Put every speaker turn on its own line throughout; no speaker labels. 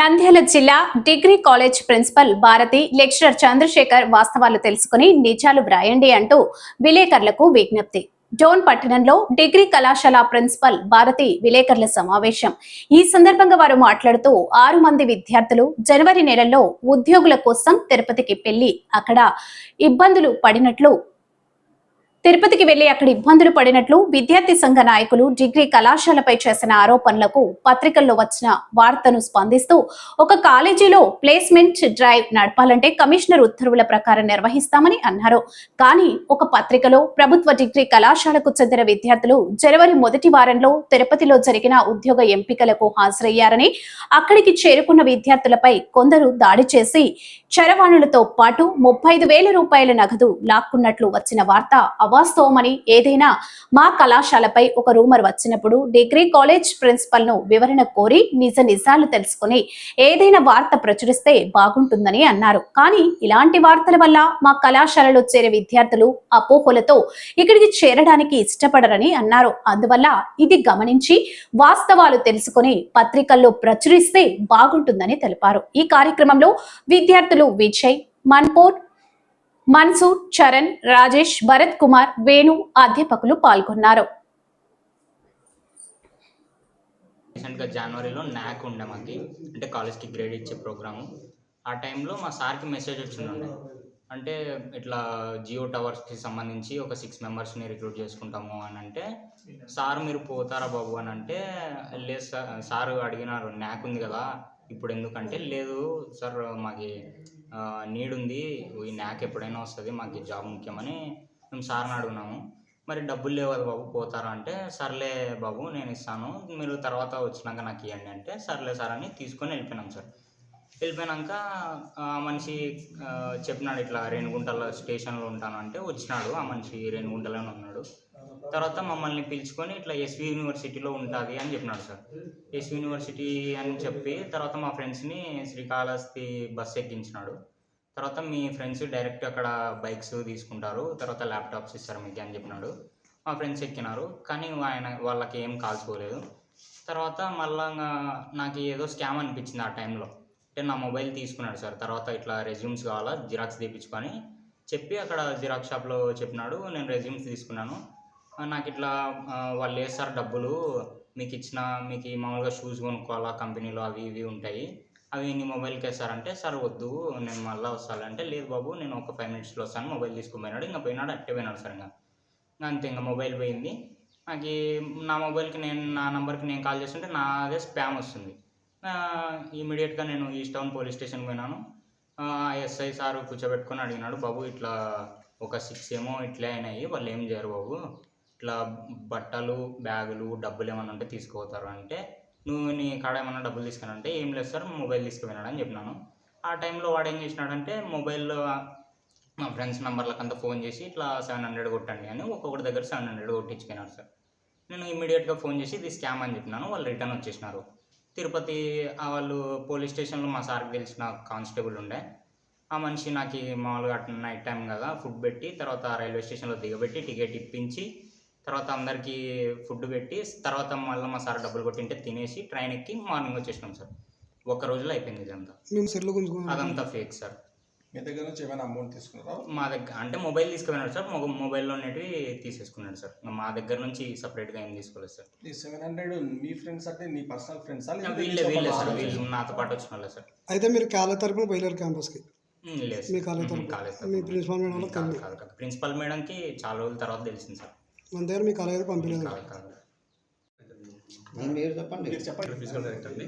నంద్యాల జిల్లా degree college principal Bharathi lecturer Chandrasekhar వాస్తవాలు తెలుసుకుని నిజాలు వ్రాయండి అంటూ విలేకరులకు విజ్ఞప్తి. డోన్ పట్టణంలో డిగ్రీ కళాశాల ప్రిన్సిపల్ భారతి విలేకరుల సమావేశం. ఈ సందర్భంగా వారు మాట్లాడుతూ ఆరు మంది విద్యార్థులు జనవరి నెలలో ఉద్యోగుల కోసం తిరుపతికి వెళ్ళి అక్కడ ఇబ్బందులు పడినట్లు తిరుపతికి వెళ్ళి అక్కడ ఇబ్బందులు పడినట్లు విద్యార్థి సంఘ నాయకులు డిగ్రీ కళాశాలపై చేసిన ఆరోపణలకు పత్రికల్లో వచ్చిన వార్తను స్పందిస్తూ ఒక కాలేజీలో ప్లేస్మెంట్ డ్రైవ్ నడపాలంటే కమిషనర్ ఉత్తర్వుల ప్రకారం నిర్వహిస్తామని అన్నారు. కానీ ఒక పత్రికలో ప్రభుత్వ డిగ్రీ కళాశాలకు చెందిన విద్యార్థులు జనవరి మొదటి వారంలో తిరుపతిలో జరిగిన ఉద్యోగ ఎంపికలకు హాజరయ్యారని అక్కడికి చేరుకున్న విద్యార్థులపై కొందరు దాడి చేసి చరవాణులతో పాటు ముప్పై ఐదు వేల రూపాయల నగదు లాక్కున్నట్లు వచ్చిన వార్త అవాస్తవమని ఏదైనా మా కళాశాలపై ఒక రూమర్ వచ్చినప్పుడు డిగ్రీ కాలేజ్ ప్రిన్సిపల్ను వివరణ కోరి నిజ నిజాలు తెలుసుకుని ఏదైనా వార్త ప్రచురిస్తే బాగుంటుందని అన్నారు. కానీ ఇలాంటి వార్తల వల్ల మా కళాశాలలో చేరే విద్యార్థులు అపోహలతో ఇక్కడికి చేరడానికి ఇష్టపడరని అన్నారు. అందువల్ల ఇది గమనించి వాస్తవాలు తెలుసుకుని పత్రికల్లో ప్రచురిస్తే బాగుంటుందని తెలిపారు. ఈ కార్యక్రమంలో విద్యార్థులు విజయ్ మన్పూర్ మన్సూర్ చరణ్ రాజేష్ భరత్ కుమార్ వేణు అధ్యాపకులు పాల్గొన్నారు.
రీసెంట్గా జనవరిలో న్యాక్ ఉండే మాకి అంటే కాలేజ్కి గ్రేడ్ ఇచ్చే ప్రోగ్రాము. ఆ టైంలో మా సార్కి మెసేజ్ వచ్చిండే అంటే ఇట్లా జియో టవర్స్కి సంబంధించి ఒక సిక్స్ మెంబర్స్ని రిక్రూట్ చేసుకుంటాము అని అంటే సార్ మీరు పోతారా బాబు? అని అంటే లేదు సార్ సార్ అడిగినారు న్యాక్ ఉంది కదా ఇప్పుడు ఎందుకంటే లేదు సార్ మాకి నీడ్ ఉంది ఈ న్యాక్ ఎప్పుడైనా వస్తుంది మాకు జాబ్ ముఖ్యమని మేము సార్ని అడుగున్నాము మరి డబ్బులు లేవు కదా బాబు పోతారా అంటే సర్లే బాబు నేను ఇస్తాను. మీరు తర్వాత వచ్చినాక నాకు ఇవ్వండి అంటే సర్లే సార్ అని తీసుకొని వెళ్ళిపోయినాం సార్. వెళ్ళిపోయినాక ఆ మనిషి చెప్పినాడు ఇట్లా రేణిగుంటలో స్టేషన్లో ఉంటాను అంటే వచ్చినాడు. ఆ మనిషి రేణిగుంటలోనే ఉన్నాడు. తర్వాత మమ్మల్ని పిలుచుకొని ఇట్లా ఎస్వి యూనివర్సిటీలో ఉంటుంది అని చెప్పినాడు సార్. ఎస్వి యూనివర్సిటీ అని చెప్పి తర్వాత మా ఫ్రెండ్స్ని శ్రీకాళహస్తి బస్ ఎక్కించినాడు. తర్వాత మీ ఫ్రెండ్స్ డైరెక్ట్ అక్కడ బైక్స్ తీసుకుంటారు తర్వాత ల్యాప్టాప్స్ ఇస్తారు మీకు అని చెప్పినాడు. మా ఫ్రెండ్స్ ఎక్కినారు కానీ ఆయన వాళ్ళకి ఏం కాల్చుకోలేదు తర్వాత మళ్ళా నాకు ఏదో స్కామ్ అనిపించింది ఆ టైంలో అంటే నా మొబైల్ తీసుకున్నాడు సార్. తర్వాత ఇట్లా రెజ్యూమ్స్ కావాలా జిరాక్స్ తీపించుకొని చెప్పి అక్కడ జిరాక్స్ షాప్లో చెప్పినాడు నేను రెజ్యూమ్స్ తీసుకున్నాను. నాకు ఇట్లా వాళ్ళు వేస్తారు డబ్బులు. మీకు ఇచ్చిన మీకు ఈ మామూలుగా షూస్ కొనుక్కోవాలా కంపెనీలో అవి ఇవి ఉంటాయి. అవి నీ మొబైల్కి వేస్తారంటే సార్ వద్దు నేను మళ్ళీ వస్తాను అంటే లేదు బాబు నేను ఒక ఫైవ్ మినిట్స్లో వస్తాను మొబైల్ తీసుకుని పోయినాడు ఇంకా పోయినాడు అట్టే పోయినాడు సార్ ఇంకా. అంతే ఇంకా మొబైల్ పోయింది. నాకు నా మొబైల్కి నేను నా నెంబర్కి నేను కాల్ చేస్తుంటే నాదే స్పామ్ వస్తుంది. ఇమీడియట్గా నేను ఈస్ట్ టౌన్ పోలీస్ స్టేషన్ పోయినాను. ఎస్ఐ సార్ కూర్చోబెట్టుకొని అడిగినాడు బాబు ఇట్లా ఒక సిక్స్ ఏమో ఇట్లే అయినాయి వాళ్ళు ఏం చేయరు బాబు. ఇట్లా బట్టలు బ్యాగులు డబ్బులు ఏమైనా ఉంటే తీసుకుపోతారు అంటే నువ్వు నీ కాడ ఏమన్నా డబ్బులు తీసుకున్నానంటే ఏం లేదు సార్ మొబైల్ తీసుకుపోయినాడు అని చెప్పినాను. ఆ టైంలో వాడు ఏం చేసినాడంటే మొబైల్లో మా ఫ్రెండ్స్ నెంబర్లకు అంతా ఫోన్ చేసి ఇట్లా సెవెన్ హండ్రెడ్ కొట్టండి అని ఒక్కొక్కటి దగ్గర సెవెన్ హండ్రెడ్ కొట్టించుకున్నాడు సార్. నేను ఇమీడియట్గా ఫోన్ చేసి ఇది స్కామ్ అని చెప్పినాను. వాళ్ళు రిటర్న్ వచ్చేసినారు. తిరుపతి వాళ్ళు పోలీస్ స్టేషన్లో మా సార్కి తెలిసిన కానిస్టేబుల్ ఉండే. ఆ మనిషి నాకు మామూలుగా నైట్ టైం కదా ఫుడ్ పెట్టి తర్వాత రైల్వే స్టేషన్లో దిగబెట్టి టికెట్ ఇప్పించి తర్వాత అందరికీ ఫుడ్ పెట్టి తర్వాత మళ్ళీ మా సార్ డబ్బులు కొట్టింటే తినేసి ట్రైన్ ఎక్కి మార్నింగ్ వచ్చేసినాం సార్. ఒక్క రోజులో అయిపోయింది ఇదంతా.
మేము సెల్లు గుంజుకున్నాం
అదంతా ఫేక్ సార్.
మీ దగ్గర నుంచి ఏమైనా అమౌంట్ తీసుకున్నారా?
మా దగ్గర అంటే మొబైల్ తీసుకుపోయినాడు సార్. మొ- మొబైల్లో ఉన్నటివి తీసేసుకున్నాడు సార్. మా దగ్గర నుంచి సపరేట్గా ఏం తీసుకోలేదు సార్.
ఈ సెవెన్ హండ్రెడ్ మీ ఫ్రెండ్స్ అంటే నీ పర్సనల్ ఫ్రెండ్స్
వీళ్ళే వీళ్ళే సార్. వీళ్ళు? నాతో పాటు వచ్చిన వాళ్ళే సార్.
అయితే మీరు కాలేజ్ తరపున బయలుదేరు క్యాంపస్కి?
లేదు
మీ. కాలేజ్
కాలేజ్
మీ. ప్రిన్సిపాల్ మేడం
ప్రిన్సిపల్ మేడంకి చాలా రోజుల తర్వాత తెలిసింది సార్.
మన దగ్గర మీ కాలేజ్ పంపించలేదు.
కాదు కాదు.
మీరు చెప్పండి.
మీరు చెప్పండి.
ఫిజికల్ డైరెక్టర్ని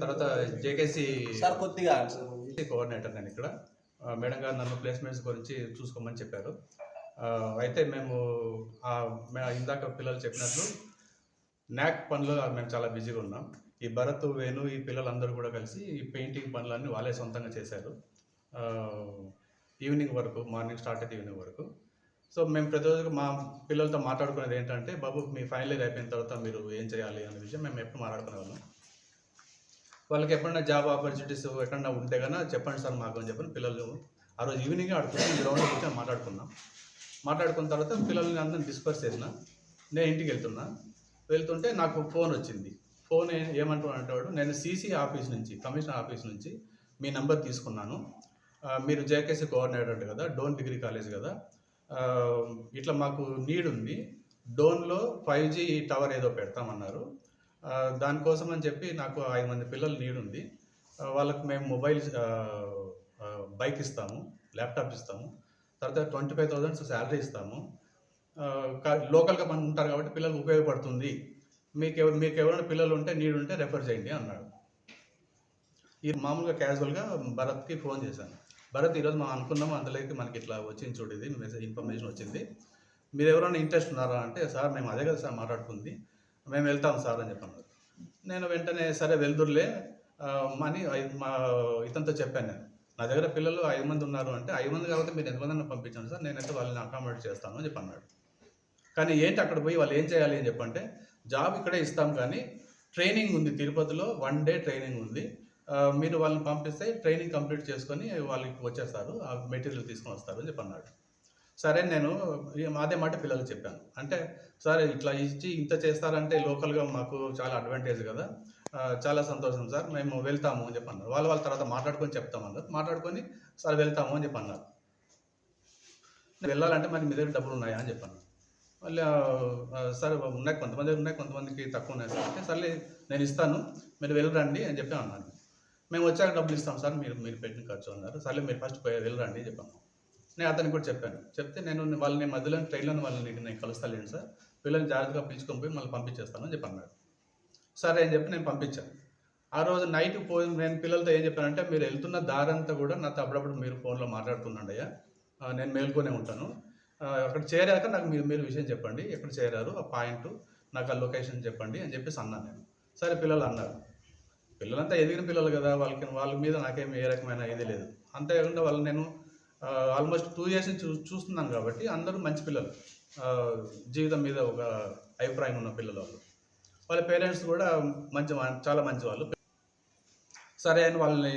తర్వాత జేకేసి
సార్ కొద్దిగా
కోఆర్డినేటర్ నేను ఇక్కడ. మేడం గారు నన్ను ప్లేస్మెంట్స్ గురించి చూసుకోమని చెప్పారు. ఆ, అయితే మేము ఇందాక పిల్లలు చెప్పినట్లు నాక్ పనులు మేము చాలా బిజీగా ఉన్నాం. ఈ భరత్ వేణు ఈ పిల్లలందరూ కూడా కలిసి ఈ పెయింటింగ్ పనులన్నీ వాళ్ళే సొంతంగా చేశారు. ఆ, ఈవినింగ్ వరకు మార్నింగ్ స్టార్ట్ అయితే ఈవినింగ్ వరకు. సో మేము ప్రతిరోజు మా పిల్లలతో మాట్లాడుకునేది ఏంటంటే బాబు మీ ఫైనల్ ఇయర్ అయిపోయిన తర్వాత మీరు ఏం చేయాలి? అనే విషయం మేము ఎప్పుడు మాట్లాడుకునే వాళ్ళం వాళ్ళకి ఎప్పుడైనా జాబ్ ఆపర్చునిటీస్ ఎక్కడన్నా ఉంటే కన్నా చెప్పండి సార్ మాకు అని చెప్పని పిల్లలు ఆ రోజు ఈవినింగ్ ఆడుకున్నాం గ్రౌండ్లో కూర్చొని మాట్లాడుకున్నాం. మాట్లాడుకున్న తర్వాత పిల్లల్ని అందరం డిస్పర్స్ చేసిన. నేను ఇంటికి వెళ్తున్నా. వెళ్తుంటే నాకు ఫోన్ వచ్చింది. ఫోన్ ఏమంటున్నాడు నేను సీసీ ఆఫీస్ నుంచి కమిషనర్ ఆఫీస్ నుంచి మీ నెంబర్ తీసుకున్నాను. మీరు జేకేసీ కోఆర్డినేటర్ కదా డోన్ డిగ్రీ కాలేజ్ కదా ఇట్లా మాకు నీడ్ ఉంది. డోన్లో ఫైవ్ జీ టవర్ ఏదో పెడతామన్నారు. దానికోసం అని చెప్పి నాకు ఐదు మంది పిల్లలు నీడ్ ఉంది. వాళ్ళకి మేము మొబైల్ బైక్ ఇస్తాము ల్యాప్టాప్ ఇస్తాము. తర్వాత ట్వంటీ ఫైవ్ థౌజండ్స్ శాలరీ ఇస్తాము లోకల్గా మనం ఉంటారు కాబట్టి పిల్లలకు ఉపయోగపడుతుంది. మీకు ఎవరు మీకు ఎవరైనా పిల్లలు ఉంటే నీడ్ ఉంటే రెఫర్ చేయండి అన్నాడు. ఈ మామూలుగా క్యాజువల్గా భరత్కి ఫోన్ చేశాను. భరత్ ఈరోజు మనం అనుకున్నాము అందులోకి మనకి ఇట్లా వచ్చింది చూడు ఇది మెసేజ్ ఇన్ఫర్మేషన్ వచ్చింది. మీరు ఎవరైనా ఇంట్రెస్ట్ ఉన్నారా అంటే సార్ మేము అదే కదా సార్ మాట్లాడుకుంది మేము వెళ్తాం సార్ అని చెప్పాను. నేను వెంటనే సరే వెళ్దురులే మనీ అని ఐ- మా ఇతనితో చెప్పాను నేను. నా దగ్గర పిల్లలు ఐదు మంది ఉన్నారు అంటే ఐదు మంది కాబట్టి మీరు ఎంతమంది పంపించండి సార్? నేనైతే వాళ్ళని అకామిడేట్ చేస్తాను అని చెప్పి అన్నాడు. కానీ ఏంటి అక్కడ పోయి వాళ్ళు ఏం చేయాలి అని చెప్పంటే జాబ్ ఇక్కడే ఇస్తాం కానీ ట్రైనింగ్ ఉంది తిరుపతిలో వన్ డే ట్రైనింగ్ ఉంది మీరు వాళ్ళని పంపిస్తే ట్రైనింగ్ కంప్లీట్ చేసుకొని వాళ్ళకి వచ్చేస్తారు ఆ మెటీరియల్ తీసుకొని వస్తారు అని చెప్పి అన్నాడు సరే నేను అదే మాట పిల్లలకు చెప్పాను. అంటే సార్ ఇట్లా ఇచ్చి ఇంత చేస్తారంటే లోకల్గా మాకు చాలా అడ్వాంటేజ్ కదా. చాలా సంతోషం సార్ మేము వెళ్తాము అని చెప్పి అన్నారు వాళ్ళు వాళ్ళ తర్వాత మాట్లాడుకొని చెప్తామన్నారు మాట్లాడుకొని సార్ వెళ్తాము అని చెప్పి అన్నారు వెళ్ళాలంటే మరి మీ దగ్గర డబ్బులు ఉన్నాయా అని చెప్పాను మళ్ళీ సార్ సరే ఉన్నాయి కొంతమంది ఉన్నాయి కొంతమందికి తక్కువ ఉన్నాయి సార్. అంటే సర్లే నేను ఇస్తాను మీరు వెళ్ళరండి అని చెప్పి అన్నాను మేము వచ్చాక డబ్బులు ఇస్తాం సార్ మీరు మీరు పెట్టిన ఖర్చు అన్నారు. సర్లే మీరు ఫస్ట్ వెళ్ళరండి అని చెప్పాము. నేను అతనికి కూడా చెప్పాను. చెప్తే నేను వాళ్ళని మధ్యలో ట్రైన్లో వాళ్ళని నేను కలుస్తాను సార్. పిల్లల్ని జాగ్రత్తగా పిలుచుకొని పోయి మళ్ళీ పంపించేస్తాను అని చెప్పాను సరే అని చెప్పి నేను పంపించాను ఆ రోజు నైట్ పోయి నేను పిల్లలతో ఏం చెప్పానంటే మీరు వెళ్తున్న దారంతా కూడా నాతో అప్పుడప్పుడు మీరు ఫోన్లో మాట్లాడుతున్నాండి అయ్యా. నేను మేల్కొనే ఉంటాను. అక్కడ చేరాక నాకు మీరు మీరు విషయం చెప్పండి. ఎక్కడ చేరారు? ఆ పాయింట్ నాకు ఆ లొకేషన్ చెప్పండి అని చెప్పేసి అన్నాను నేను. సరే పిల్లలు అన్నారు. పిల్లలంతా ఎదిగిన పిల్లలు కదా వాళ్ళకి వాళ్ళ మీద నాకేం ఏ రకమైన ఇది లేదు. అంతేకాకుండా వాళ్ళు నేను ఆల్మోస్ట్ టూ ఇయర్స్ నుంచి చూ చూస్తున్నాను కాబట్టి అందరూ మంచి పిల్లలు. జీవితం మీద ఒక అభిప్రాయం ఉన్న పిల్లలు వాళ్ళు. వాళ్ళ పేరెంట్స్ కూడా మంచి చాలా మంచి వాళ్ళు. సరే అని వాళ్ళని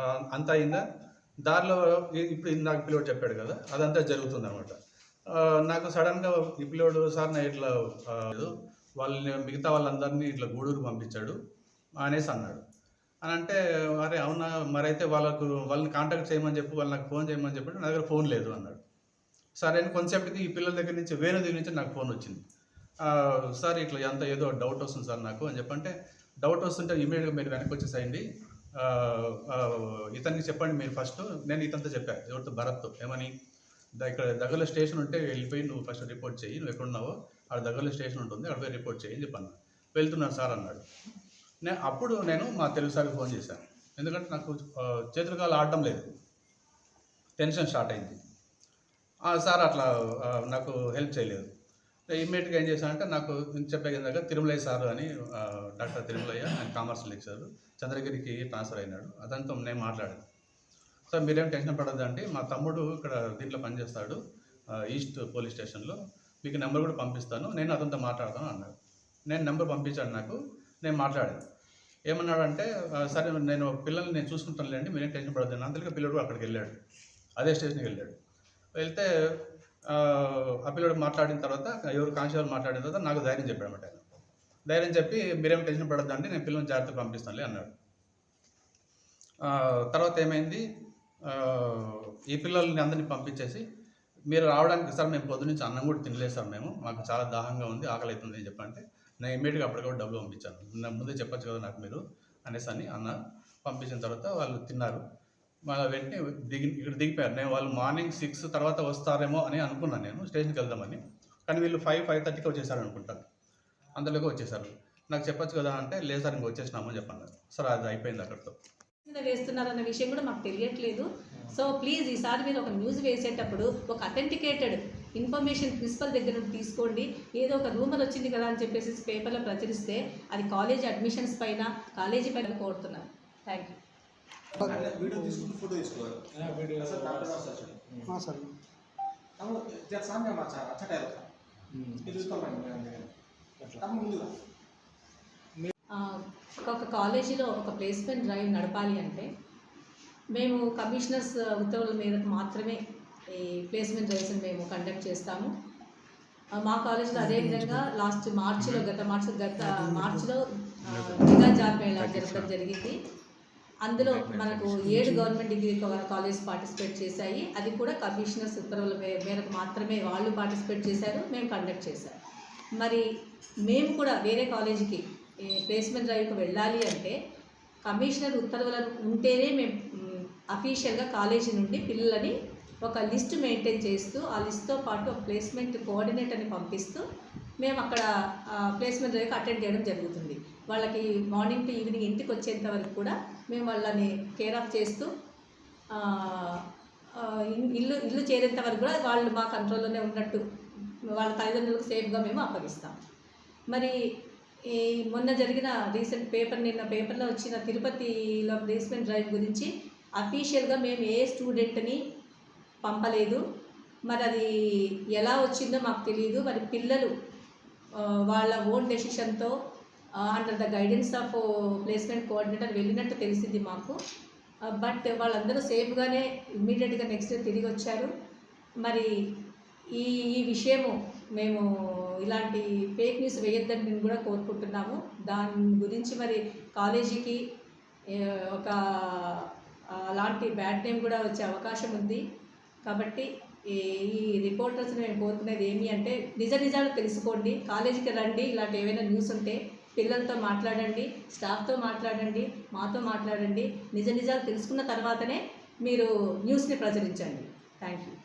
అంత అంతా అయిందా? దారిలో ఇప్పుడు ఇందాక పిల్లోడు చెప్పాడు కదా అదంతా జరుగుతుంది అనమాట నాకు సడన్గా ఈ పిల్లోడు సార్ నా ఇట్లా ఆ, వాళ్ళని మిగతా వాళ్ళందరినీ ఇట్లా గూడూరు పంపించాడు. అనేసి అన్నాడు. అని అంటే అరే అవునా? మరైతే వాళ్ళకు వాళ్ళని కాంటాక్ట్ చేయమని చెప్పి వాళ్ళు నాకు ఫోన్ చేయమని చెప్పి. నా దగ్గర ఫోన్ లేదు అన్నాడు. సరే అని కొంతసేపటికి ఈ పిల్లల దగ్గర నుంచి వేరే దగ్గర నుంచి నాకు ఫోన్ వచ్చింది. సార్ ఇట్లా ఎంత ఏదో డౌట్ వస్తుంది సార్ నాకు అని చెప్పంటే డౌట్ వస్తుంటే ఇమీడియట్గా మీరు వెనక్కి వచ్చేసేయండి. ఇతనికి చెప్పండి మీరు ఫస్ట్ నేను ఇతనితో చెప్పాను ఎవరితో? భరత్తో. ఏమని? ఇక్కడ దగ్గరలో స్టేషన్ ఉంటే వెళ్ళిపోయి నువ్వు ఫస్ట్ రిపోర్ట్ చేయి నువ్వు ఎక్కడున్నావో ఆ దగ్గరలో స్టేషన్ ఉంటుంది అక్కడ పోయి రిపోర్ట్ చేయి అని చెప్పాను వెళ్తున్నాను సార్ అన్నాడు. నేను అప్పుడు నేను మా తెలుగు సార్కి ఫోన్ చేశాను. ఎందుకంటే నాకు చేతులు కాలు ఆడటం లేదు. టెన్షన్ స్టార్ట్ అయింది. సార్ అట్లా నాకు హెల్ప్ చేయలేదు. ఇమ్మీడియట్గా ఏం చేశానంటే నాకు చెప్పే కింద తిరుమలయ్య సార్ అని డాక్టర్ తిరుమలయ్య ఆయన కామర్స్ లెక్చరర్ చంద్రగిరికి ట్రాన్స్ఫర్ అయినాడు. అతనితో నేను మాట్లాడాను. సార్ మీరేం టెన్షన్ పడద్దండి మా తమ్ముడు ఇక్కడ దీంట్లో పనిచేస్తాడు ఈస్ట్ పోలీస్ స్టేషన్లో. మీకు నెంబర్ కూడా పంపిస్తాను. నేను అతనితో మాట్లాడతాను అన్నాడు. నేను నెంబర్ పంపించాడు నాకు. నేను మాట్లాడాను. ఏమన్నాడంటే సరే నేను పిల్లల్ని నేను చూసుకుంటానులేండి మీరేం టెన్షన్ పడద్దు అందుకే పిల్లడు అక్కడికి వెళ్ళాడు. అదే స్టేషన్కి వెళ్ళాడు. వెళ్తే ఆ, పిల్లడు మాట్లాడిన తర్వాత ఎవరు కానిస్టేబుల్ మాట్లాడిన తర్వాత నాకు ధైర్యం చెప్పాడు అనమాట ఆయన. ధైర్యం చెప్పి మీరేం టెన్షన్ పడద్దండి నేను పిల్లల్ని జాగ్రత్తగా పంపిస్తానులే అన్నాడు. తర్వాత ఏమైంది? ఈ పిల్లల్ని అందరినీ పంపించేసి మీరు రావడానికి సార్ మేము పొద్దు నుంచి అన్నం కూడా తినలేదు సార్ మేము మాకు చాలా దాహంగా ఉంది ఆకలి అవుతుంది అని చెప్పంటే నేను ఇమీడియట్గా అప్పటికప్పుడు డబ్బులు పంపించాను. నా ముందే చెప్పచ్చు కదా నాకు మీరు అనేసి అని అన్న పంపించిన తర్వాత వాళ్ళు తిన్నారు. మళ్ళీ వెంటనే దిగి ఇక్కడ దిగిపోయారు. నేను వాళ్ళు మార్నింగ్ సిక్స్ తర్వాత వస్తారేమో అని అనుకున్నాను నేను స్టేషన్కి వెళ్దామని. కానీ వీళ్ళు ఫైవ్ ఫైవ్ థర్టీకి వచ్చేసారు అనుకుంటాను. అందులోకి వచ్చేసారు. నాకు చెప్పొచ్చు కదా అంటే లేదు సార్ ఇంక వచ్చేసినామని చెప్పాను. సార్ అది అయిపోయింది అక్కడితో.
వేస్తున్నారన్న విషయం కూడా మాకు తెలియట్లేదు. సో ప్లీజ్ ఈసారి మీరు ఒక న్యూస్ వేసేటప్పుడు ఒక అథెంటికేటెడ్ ఇన్ఫర్మేషన్ ప్రిన్సిపల్ దగ్గర నుండి తీసుకోండి. ఏదో ఒక రూమర్ వచ్చింది కదా అని చెప్పేసి పేపర్లో ప్రచురిస్తే అది కాలేజీ అడ్మిషన్స్ పైన కాలేజీ పైన కోరుతున్నాను థ్యాంక్ యూ ఒక కాలేజీలో ఒక ప్లేస్మెంట్ డ్రైవ్ నడపాలి అంటే మేము కమిషనర్స్ ఉత్తర్వుల మేరకు మాత్రమే ఈ ప్లేస్మెంట్ డ్రైవ్స్ మేము కండక్ట్ చేస్తాము. మా కాలేజీలో అదేవిధంగా లాస్ట్ మార్చిలో గత మార్చి గత మార్చిలో మెగా జాబ్ మేళా జరపడం జరిగింది. అందులో మనకు ఏడు government degree cover college participate చేశాయి. అది కూడా కమిషనర్స్ ఉత్తర్వుల మే- మేరకు మాత్రమే వాళ్ళు పార్టిసిపేట్ చేశారు మేము కండక్ట్ చేశాం. మరి మేము కూడా వేరే కాలేజీకి ప్లేస్మెంట్ డ్రైవ్కి వెళ్ళాలి అంటే కమిషనర్ ఉత్తర్వులను ఉంటేనే మేము అఫీషియల్గా కాలేజీ నుండి పిల్లలని ఒక లిస్ట్ మెయింటైన్ చేస్తూ ఆ లిస్ట్తో పాటు ఒక ప్లేస్మెంట్ కోఆర్డినేటర్ని పంపిస్తూ మేము అక్కడ ప్లేస్మెంట్ డ్రైవ్కి అటెండ్ చేయడం జరుగుతుంది. వాళ్ళకి మార్నింగ్ టు ఈవినింగ్ ఇంటికి వచ్చేంత వరకు కూడా మేము వాళ్ళని కేర్ ఆఫ్ చేస్తూ ఇల్లు ఇల్లు చేరేంత వరకు కూడా వాళ్ళు మా కంట్రోల్లోనే ఉన్నట్టు వాళ్ళ తల్లిదండ్రులకు సేఫ్గా మేము అప్పగిస్తాం. మరి ఈ మొన్న జరిగిన రీసెంట్ పేపర్ నిన్న పేపర్లో వచ్చిన తిరుపతిలో ప్లేస్మెంట్ డ్రైవ్ గురించి అఫీషియల్గా మేము ఏ స్టూడెంట్ని పంపలేదు. మరి అది ఎలా వచ్చిందో మాకు తెలియదు మరి పిల్లలు వాళ్ళ own డెసిషన్తో under the guidance of placement coordinator వెళ్ళినట్టు తెలిసింది మాకు. బట్ వాళ్ళందరూ సేఫ్గానే ఇమ్మీడియట్గా నెక్స్ట్ డే తిరిగి వచ్చారు. మరి ఈ ఈ విషయము మేము ఇలాంటి ఫేక్ న్యూస్ వేయొద్దని మేము కూడా కోరుకుంటున్నాము. దాని గురించి మరి కాలేజీకి ఒక అలాంటి బ్యాడ్ నేమ్ కూడా వచ్చే అవకాశం ఉంది. కాబట్టి ఈ రిపోర్టర్స్ నేను మేము కోరుకునేది ఏమి అంటే నిజ నిజాలు తెలుసుకోండి కాలేజీకి రండి ఇలాంటి ఏవైనా న్యూస్ ఉంటే పిల్లలతో మాట్లాడండి స్టాఫ్తో మాట్లాడండి మాతో మాట్లాడండి నిజ నిజాలు తెలుసుకున్న తర్వాతనే మీరు న్యూస్ని ప్రచురించండి. Thank you